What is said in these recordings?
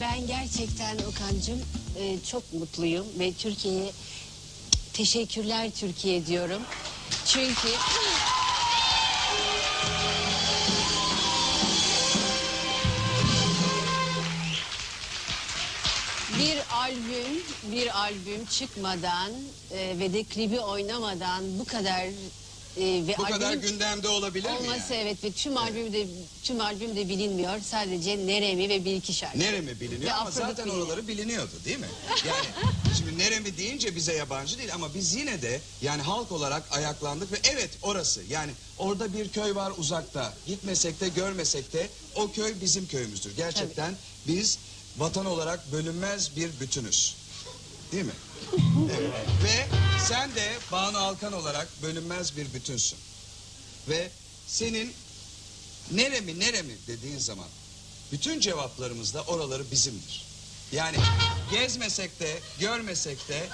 ben gerçekten Okan'cığım e, çok mutluyum ve Türkiye'ye teşekkürler Türkiye diyorum. Çünkü bir albüm bir albüm çıkmadan e, ve de klibi oynamadan bu kadar e, ve Bu kadar albümün- gündemde olabilir mi Olması yani? evet ve tüm albüm de tüm albüm de bilinmiyor. Sadece Neremi ve bir iki şarkı. Neremi biliniyor Ve ama Afrodit zaten biliniyor. oraları biliniyordu değil mi? Yani şimdi Neremi deyince bize yabancı değil ama biz yine de yani halk olarak ayaklandık ve evet orası yani orada bir köy var uzakta gitmesek de görmesek de o köy bizim köyümüzdür. Gerçekten biz vatan olarak bölünmez bir bütünüz. Değil mi? Ve sen de Banu Alkan olarak bölünmez bir bütünsün. Ve senin neremi neremi dediğin zaman bütün cevaplarımızda oraları bizimdir. Yani gezmesek de görmesek de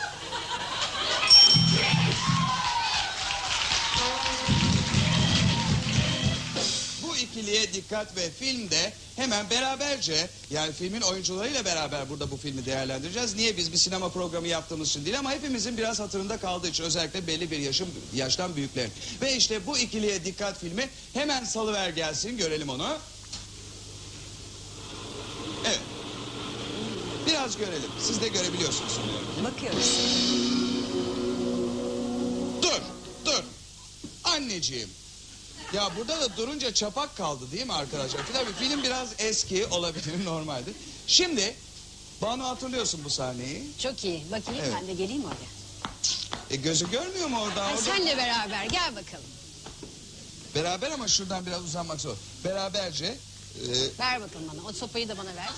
ikiliye dikkat ve filmde hemen beraberce yani filmin oyuncularıyla beraber burada bu filmi değerlendireceğiz. Niye biz bir sinema programı yaptığımız için değil ama hepimizin biraz hatırında kaldığı için özellikle belli bir yaşım yaştan büyüklerin. Ve işte bu ikiliye dikkat filmi hemen salıver gelsin görelim onu. Evet. Biraz görelim. Siz de görebiliyorsunuz sanıyorum. Bakıyoruz. Dur, dur. Anneciğim. Ya burada da durunca çapak kaldı değil mi arkadaşlar? Tabii film biraz eski olabilir normaldir. Şimdi Banu hatırlıyorsun bu sahneyi. Çok iyi. Bakayım Evet. ben de geleyim oraya. E gözü görmüyor mu oradan? Ay, Orada- senle beraber gel bakalım. Beraber ama şuradan biraz uzanmak zor. Beraberce e, Ver bakalım bana. O sopayı da bana ver.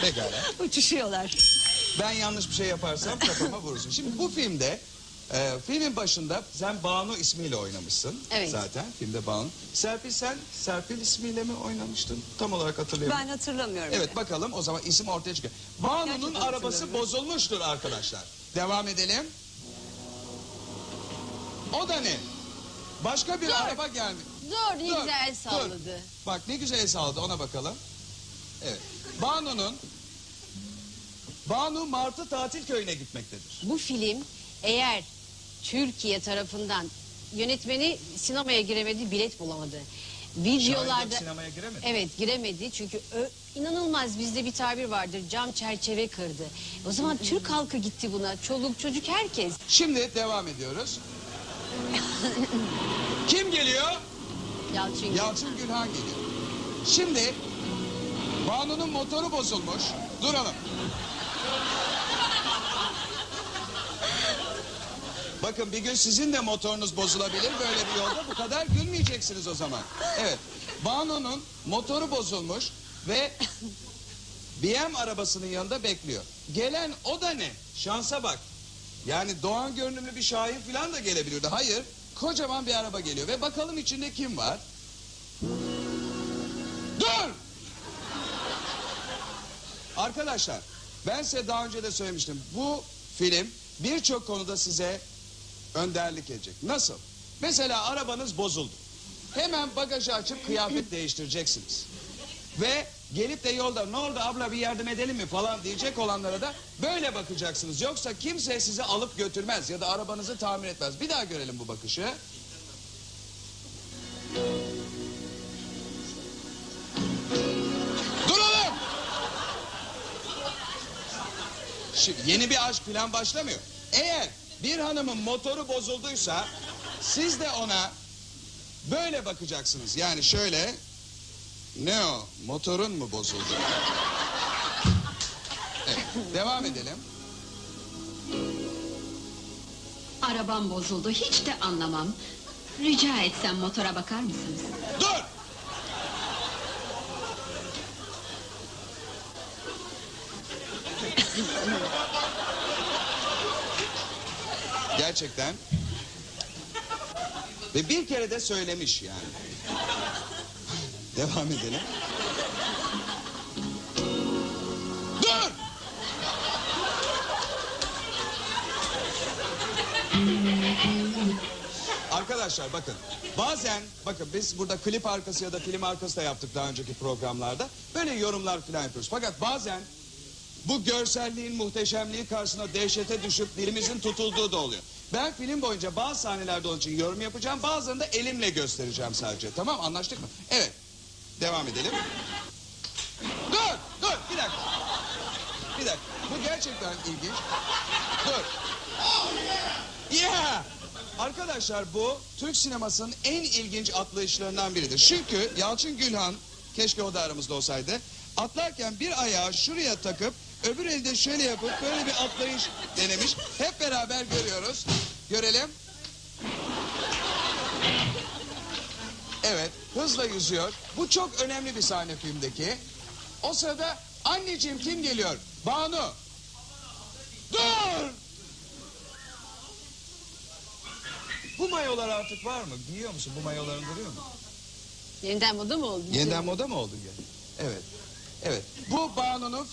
pekala. Uçuşuyorlar. Ben yanlış bir şey yaparsam kafama vurursun. Şimdi bu filmde e, filmin başında sen Banu ismiyle oynamışsın. Evet. Zaten filmde Banu. Serpil sen Serpil ismiyle mi oynamıştın? Tam olarak hatırlayamıyorum. Ben hatırlamıyorum. Evet bakalım o zaman isim ortaya çıkıyor. Banu'nun Gerçekten arabası hatırlamıyorum. bozulmuştur arkadaşlar. Devam edelim. O da ne? Başka bir Dur. araba gelmiş. Dur ne Dur, güzel dur. salladı. Bak ne güzel el salladı ona bakalım. Evet. Banu'nun Banu Martı tatil köyüne gitmektedir. Bu film eğer Türkiye tarafından yönetmeni sinemaya giremedi, bilet bulamadı. Videolarda sinemaya giremedi. Evet giremedi çünkü ö, inanılmaz bizde bir tabir vardır cam çerçeve kırdı. O zaman Türk halkı gitti buna çoluk çocuk herkes. Şimdi devam ediyoruz. Kim geliyor? Yalçın Yalçın Gülhan geliyor. Şimdi Banu'nun motoru bozulmuş. Duralım. Bakın bir gün sizin de motorunuz bozulabilir böyle bir yolda. Bu kadar gülmeyeceksiniz o zaman. Evet. Banu'nun motoru bozulmuş ve BM arabasının yanında bekliyor. Gelen o da ne? Şansa bak. Yani Doğan görünümlü bir Şahin falan da gelebilirdi. Hayır. Kocaman bir araba geliyor ve bakalım içinde kim var? Dur! Arkadaşlar ben size daha önce de söylemiştim. Bu film birçok konuda size önderlik edecek. Nasıl? Mesela arabanız bozuldu. Hemen bagajı açıp kıyafet değiştireceksiniz. Ve gelip de yolda ne oldu abla bir yardım edelim mi falan diyecek olanlara da böyle bakacaksınız. Yoksa kimse sizi alıp götürmez ya da arabanızı tamir etmez. Bir daha görelim bu bakışı. Duralım! Şimdi yeni bir aşk falan başlamıyor. Eğer bir hanımın motoru bozulduysa siz de ona böyle bakacaksınız. Yani şöyle ne o motorun mu bozuldu? Evet, devam edelim. Arabam bozuldu hiç de anlamam. Rica etsem motora bakar mısınız? Dur! Gerçekten. Ve bir kere de söylemiş yani. Devam edelim. Dur! Arkadaşlar bakın bazen bakın biz burada klip arkası ya da film arkası da yaptık daha önceki programlarda. Böyle yorumlar falan yapıyoruz. Fakat bazen bu görselliğin muhteşemliği karşısında dehşete düşüp dilimizin tutulduğu da oluyor. Ben film boyunca bazı sahnelerde onun için yorum yapacağım. Bazılarını da elimle göstereceğim sadece. Tamam anlaştık mı? Evet. Devam edelim. Dur dur bir dakika. Bir dakika. Bu gerçekten ilginç. Dur. Yeah! Arkadaşlar bu Türk sinemasının en ilginç atlayışlarından biridir. Çünkü Yalçın Gülhan, keşke o da aramızda olsaydı, atlarken bir ayağı şuraya takıp öbür elde şöyle yapıp böyle bir atlayış denemiş. Hep beraber görüyoruz. Görelim. Evet, hızla yüzüyor. Bu çok önemli bir sahne filmdeki. O sırada anneciğim kim geliyor? Banu. Dur! Bu mayolar artık var mı? Giyiyor musun? Bu mayoların duruyor mu? Yeniden moda mı oldu? Yeniden moda mı oldu yani? Evet. Evet.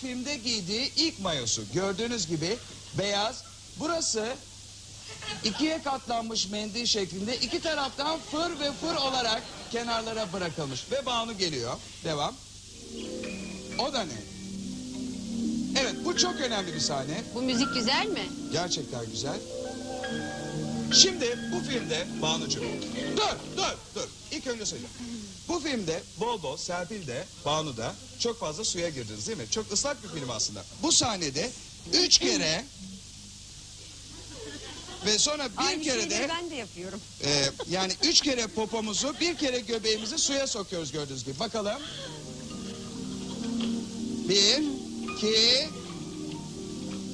Filmde giydiği ilk mayosu. Gördüğünüz gibi beyaz. Burası ikiye katlanmış mendil şeklinde iki taraftan fır ve fır olarak kenarlara bırakılmış. Ve Banu geliyor. Devam. O da ne? Evet bu çok önemli bir sahne. Bu müzik güzel mi? Gerçekten güzel. Şimdi bu filmde Banucuğum. Dur dur önce söyleyeceğim. Bu filmde bol bol Serpil de Banu da çok fazla suya girdiniz değil mi? Çok ıslak bir film aslında. Bu sahnede üç kere ve sonra bir Aynı kere şeyleri de ben de yapıyorum. e, yani üç kere popomuzu bir kere göbeğimizi suya sokuyoruz gördüğünüz gibi. Bakalım. Bir, iki...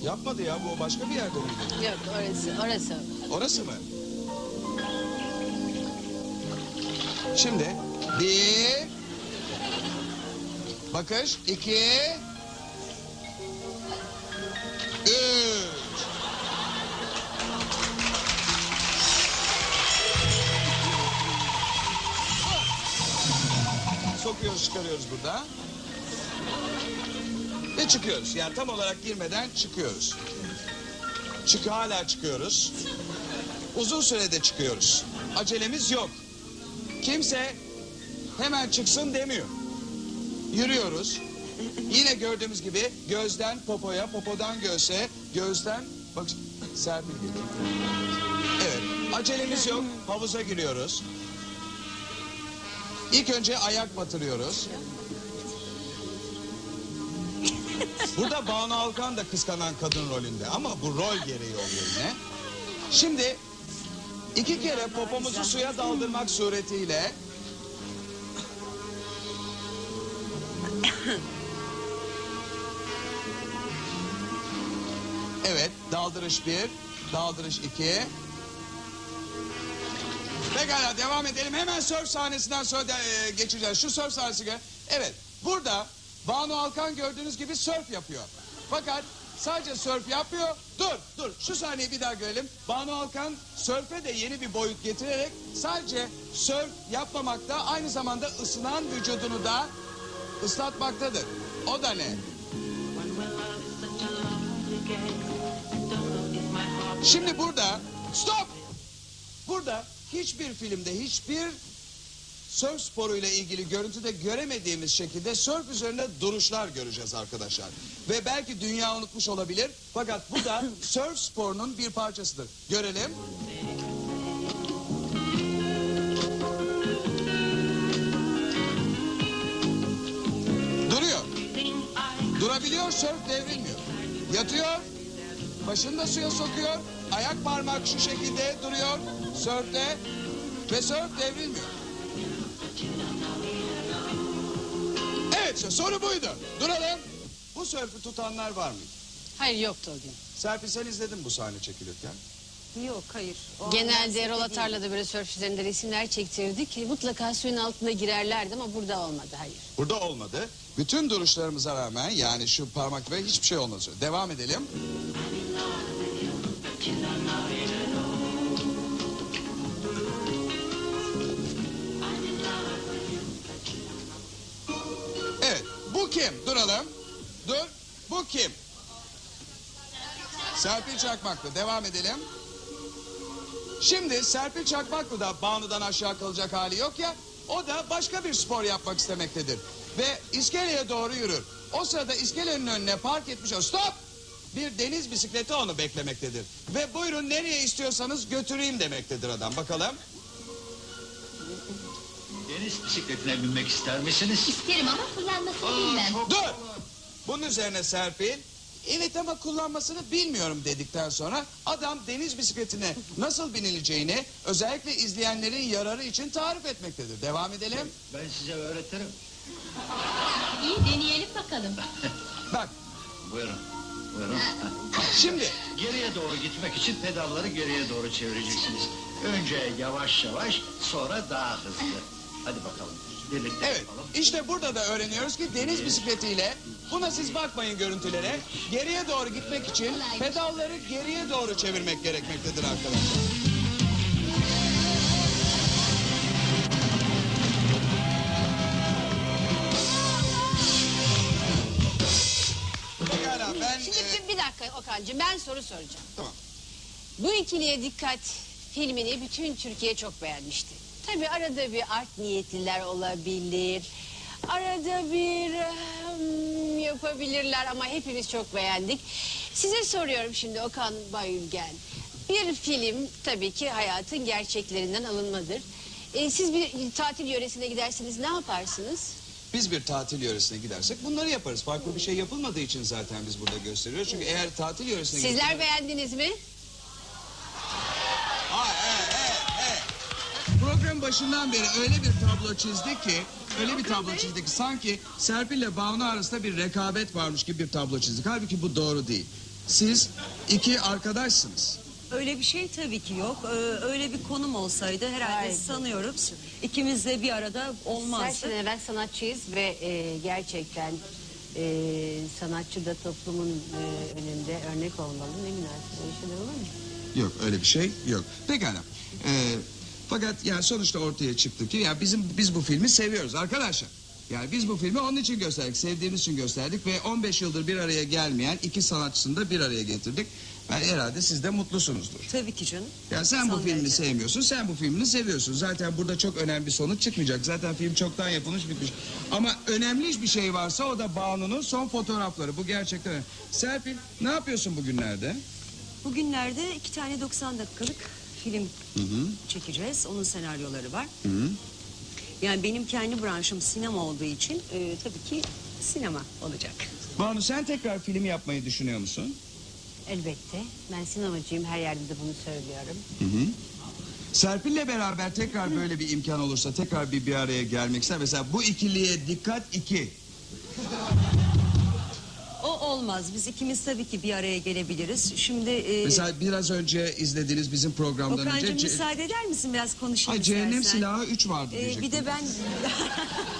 Yapmadı ya bu başka bir yerde miydi? Yok orası orası. Orası mı? Şimdi bir bakış iki üç. Sokuyoruz çıkarıyoruz burada ve çıkıyoruz. Yani tam olarak girmeden çıkıyoruz. Çık hala çıkıyoruz. Uzun sürede çıkıyoruz. Acelemiz yok. Kimse hemen çıksın demiyor. Yürüyoruz. Yine gördüğümüz gibi gözden popoya, popodan göğse, gözden bak Serpil geliyor. Evet, acelemiz yok. Havuza giriyoruz. İlk önce ayak batırıyoruz. Burada Banu Alkan da kıskanan kadın rolünde ama bu rol gereği oluyor yine. Şimdi iki kere popomuzu suya daldırmak suretiyle Evet, daldırış bir, daldırış iki. Pekala devam edelim. Hemen surf sahnesinden sonra de- e, geçeceğiz. Şu surf sahnesi gel. Evet, burada Banu Alkan gördüğünüz gibi surf yapıyor. Fakat sadece surf yapmıyor. Dur, dur. Şu sahneyi bir daha görelim. Banu Alkan surfe de yeni bir boyut getirerek sadece surf yapmamakta aynı zamanda ısınan vücudunu da ıslatmaktadır. O da ne? Şimdi burada stop. Burada hiçbir filmde hiçbir surf sporuyla ilgili görüntüde göremediğimiz şekilde surf üzerinde duruşlar göreceğiz arkadaşlar. Ve belki dünya unutmuş olabilir fakat bu da surf sporunun bir parçasıdır. Görelim. Duruyor. Durabiliyor, surf devrilmiyor. Yatıyor, başını da suya sokuyor, ayak parmak şu şekilde duruyor, sörfte ve sörf devrilmiyor. İşte soru buydu. Duralım. Bu sörfü tutanlar var mıydı? Hayır yoktu o gün. Serpil sen izledin bu sahne çekilirken. Yok hayır. O Genelde Erol. Atar'la da böyle sörf üzerinde resimler çektirdik. Mutlaka suyun altında girerlerdi ama burada olmadı hayır. Burada olmadı. Bütün duruşlarımıza rağmen yani şu parmak ve hiçbir şey olmadı. Devam edelim. Çakmaklı. Devam edelim. Şimdi Serpil Çakmaklı da Banu'dan aşağı kalacak hali yok ya. O da başka bir spor yapmak istemektedir. Ve iskeleye doğru yürür. O sırada iskelenin önüne park etmiş o stop! Bir deniz bisikleti onu beklemektedir. Ve buyurun nereye istiyorsanız götüreyim demektedir adam. Bakalım. Deniz bisikletine binmek ister misiniz? İsterim ama kullanmasını bilmem. Dur! Bunun üzerine Serpil, evet ama kullanmasını bilmiyorum dedikten sonra adam deniz bisikletine nasıl binileceğini özellikle izleyenlerin yararı için tarif etmektedir. Devam edelim. Ben size öğretirim. İyi deneyelim bakalım. Bak Buyurun. Buyurun. şimdi Geriye doğru gitmek için pedalları geriye doğru çevireceksiniz. Önce yavaş yavaş, sonra daha hızlı. Hadi bakalım. Birlikte evet yapalım. işte burada da öğreniyoruz ki deniz bisikletiyle buna siz bakmayın görüntülere geriye doğru gitmek için pedalları geriye doğru çevirmek gerekmektedir arkadaşlar. Pekala ben... Şimdi e, bir, bir dakika Okan'cığım ben soru soracağım. Tamam. Bu ikiliye dikkat filmini bütün Türkiye çok beğenmişti. Tabii arada bir art niyetliler olabilir. Arada bir hmm, yapabilirler ama hepimiz çok beğendik. Size soruyorum şimdi Okan Bayülgen. Bir film tabii ki hayatın gerçeklerinden alınmadır. E, siz bir tatil yöresine giderseniz ne yaparsınız? Biz bir tatil yöresine gidersek bunları yaparız. Farklı bir şey yapılmadığı için zaten biz burada gösteriyoruz. Çünkü eğer tatil yöresine Sizler beğendiniz mi? Başından beri öyle bir tablo çizdi ki, öyle bir tablo çizdi ki sanki Serpil ile Banu arasında bir rekabet varmış gibi bir tablo çizdik. Halbuki bu doğru değil. Siz iki arkadaşsınız. Öyle bir şey tabii ki yok. Ee, öyle bir konum olsaydı herhalde Haydi. sanıyorum ikimiz de bir arada olmazdı. Gerçekten evvel sanatçıyız ve e, gerçekten e, sanatçı da toplumun e, önünde örnek olmalı. Ne münasebet öyle şeyler olur mu? Yok öyle bir şey yok. Pekala. Ee, fakat yani sonuçta ortaya çıktı ki ya bizim biz bu filmi seviyoruz arkadaşlar. Yani biz bu filmi onun için gösterdik, sevdiğimiz için gösterdik ve 15 yıldır bir araya gelmeyen iki sanatçısını da bir araya getirdik. Ben herhalde siz de mutlusunuzdur. Tabii ki canım. Ya sen bu Son filmi derece. sevmiyorsun, sen bu filmini seviyorsun. Zaten burada çok önemli bir sonuç çıkmayacak. Zaten film çoktan yapılmış bitmiş. Ama önemli bir şey varsa o da Banu'nun son fotoğrafları. Bu gerçekten önemli. Serpil ne yapıyorsun bugünlerde? Bugünlerde iki tane 90 dakikalık film çekeceğiz. Onun senaryoları var. Yani benim kendi branşım sinema olduğu için e, tabii ki sinema olacak. Banu sen tekrar film yapmayı düşünüyor musun? Elbette. Ben sinemacıyım. Her yerde de bunu söylüyorum. Serpil'le beraber tekrar böyle bir imkan olursa tekrar bir bir araya gelmek ister. Mesela bu ikiliye dikkat iki. Olmaz. Biz ikimiz tabii ki bir araya gelebiliriz. Şimdi e, Mesela biraz önce izlediğiniz bizim programdan Okan'cığım önce... Ce- müsaade eder misin biraz konuşayım Ay, cehennem istersen? silahı 3 vardı Ee, diyecektim. bir de ben